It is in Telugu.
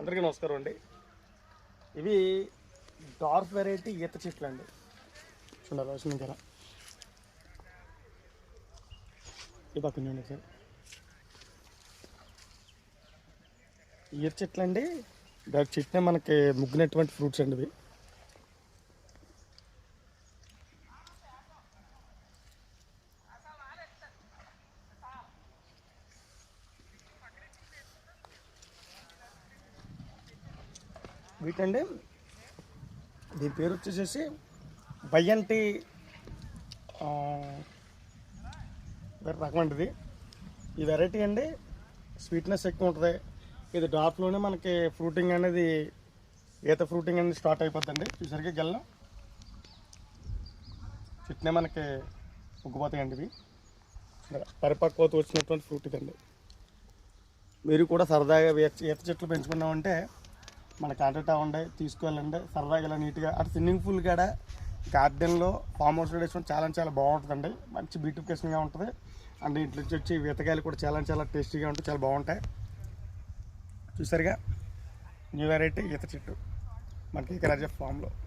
అందరికీ నమస్కారం అండి. ఇవి డార్క్ వెరైటీ ఈత చెట్లు అండి. చూడాలి రోషన్ కదా ఈ పక్కన సార్ ఈత చెట్లు అండి. దాని చెట్లే మనకి ముగ్గినటువంటి ఫ్రూట్స్ అండి ఇవి. వీటండి దీని పేరు వచ్చేసేసి బయ్యంటి వేరే రకం అండి ఇది. ఈ వెరైటీ అండి. స్వీట్నెస్ ఎక్కువ ఉంటుంది. ఇది డాప్లోనే మనకి ఫ్రూటింగ్ అనేది ఈత ఫ్రూటింగ్ అనేది స్టార్ట్ అయిపోతుందండి చూసరికి గెల్లం చెట్నే మనకి ఉగ్గిపోతాయండి ఇవి. పరిపక్వత వచ్చినటువంటి ఫ్రూట్ ఇదండి. మీరు కూడా సరదాగా ఈత చెట్లు పెంచుకున్నామంటే మన కాంటాక్ట్ అవ్వండి తీసుకెళ్ళండి సరదాగా ఇలా నీట్గా అటు స్విమ్మింగ్ పూల్ కాడ గార్డెన్లో ఫామ్ హౌస్లో వేసుకుంటే చాలా చాలా బాగుంటుందండి. మంచి బ్యూటిఫికేషన్గా ఉంటుంది. అండ్ ఇంట్లో నుంచి వచ్చి ఈతకాయలు కూడా చాలా చాలా టేస్టీగా ఉంటాయి చాలా బాగుంటాయి. చూసారుగా? న్యూ వెరైటీ ఈత చెట్టు. మనకి ఇక్కడ ఫామ్లో